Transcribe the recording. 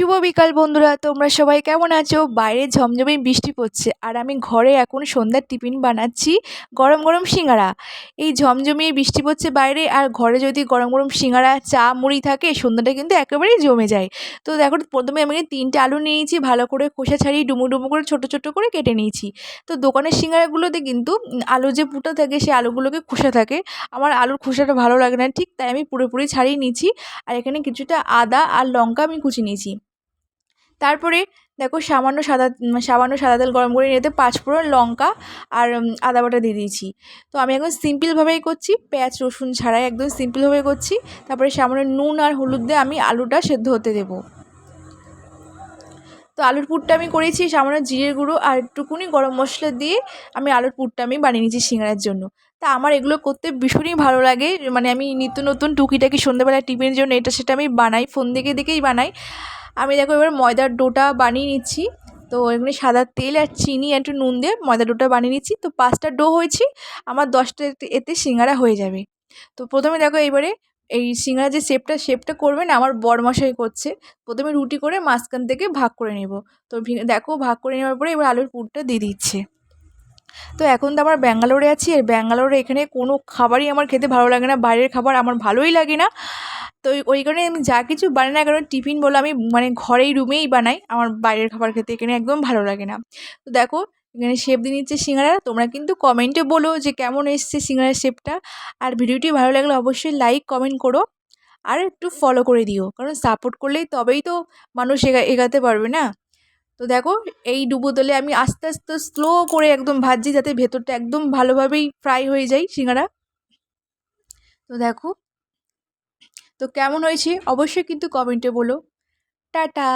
শুভ বিকাল বন্ধুরা, তোমরা সবাই কেমন আছো? বাইরে ঝমঝমে বৃষ্টি পড়ছে আর আমি ঘরে এখন সন্ধ্যার টিফিন বানাচ্ছি গরম গরম সিঙ্গারা। এই ঝমঝমিয়ে বৃষ্টি পড়ছে বাইরে আর ঘরে যদি গরম গরম সিঙ্গারা, চা, মুড়ি থাকে, সন্ধ্যাটা কিন্তু একেবারেই জমে যায়। তো দেখো, প্রথমে আমি তিনটে আলু নিয়েছি, ভালো করে খোসা ছাড়িয়ে ডুমু ডুমু করে, ছোটো ছোটো করে কেটে নিয়েছি। তো দোকানের সিঙ্গারাগুলোতে কিন্তু আলু যে পুটা থাকে, সেই আলুগুলোকে খোসা থাকে। আমার আলুর খোসাটা ভালো লাগে না, ঠিক তাই আমি পুরোপুরি ছাড়িয়ে নিয়েছি। আর এখানে কিছুটা আদা আর লঙ্কা আমি কুচি নিয়েছি। তারপরে দেখো সামান্য সাদা সামান্য সাদা তেল গরম করে নিতে পাঁচফোড়ন লঙ্কা আর আদা বাটা দিয়ে দিয়েছি। তো আমি একদম সিম্পলভাবেই করছি, পেঁয়াজ, রসুন ছাড়াই একদম সিম্পলভাবে করছি। তারপরে সামান্য নুন আর হলুদ দিয়ে আমি আলুটা সেদ্ধ হতে দেবো। তো আলুর পুরটা আমি করেছি, সামান্য জিরের গুঁড়ো আর একটুকুনি গরম মশলা দিয়ে আমি আলুর পুরটা আমি বানিয়ে নিয়েছি সিঙ্গারার জন্য। তা আমার এগুলো করতে ভীষণই ভালো লাগে মানে আমি নিত্য নতুন টুকিটাকি সন্ধ্যাবেলা টিফিনের জন্য এটা সেটা আমি বানাই, ফোন দেখে দেখেই বানাই। আমি দেখো এবার ময়দার ডোটা বানিয়ে নিচ্ছি। তো এখানে সাদা তেল আর চিনি একটু নুন দিয়ে ময়দার ডোটা বানিয়ে নিচ্ছি। তো পাঁচটা ডো হয়েছি, আমার দশটা এতে সিঙ্গারা হয়ে যাবে। তো প্রথমে দেখো এবারে এই সিঙ্গারা যে শেপটা শেপটা করবেন আমার বড়মশাই করছে। প্রথমে রুটি করে মাঝখান থেকে ভাগ করে নেব। তো দেখো ভাগ করে নেওয়ার পরে এবার আলুর পুরটা দিয়ে দিচ্ছে। তো এখন তো আমার ব্যাঙ্গালোরে আছি, আর ব্যাঙ্গালোরে এখানে কোনো খাবারই আমার খেতে ভালো লাগে না। বাইরের খাবার আমার ভালোই লাগে না। তো ওই- কারণে আমি যা কিছু বানাই না কারণ টিফিন বলে আমি মানে ঘরেই রুমেই বানাই। আমার বাইরের খাবার খেতে এখানে একদম ভালো লাগে না। তো দেখো, এখানে শেপ দিয়ে নিচ্ছে সিঙ্গারা। তোমরা কিন্তু কমেন্টে বলো যে কেমন এসছে সিঙ্গারার শেপটা আর ভিডিওটি ভালো লাগলে অবশ্যই লাইক কমেন্ট করো। আর একটু ফলো করে দিও। কারণ সাপোর্ট করলেই তবেই তো মানুষ এগা, এগাতে পারবে না। তো দেখো, এই ডুবো তেলে আমি আস্তে আস্তে স্লো করে একদম ভাজছি যাতে ভেতরটা একদম ভালোভাবেই ফ্রাই হয়ে যায় সিঙ্গারা। তো দেখো তো কেমন হয়েছে? অবশ্যই কিন্তু কমেন্টে বলো। টাটা!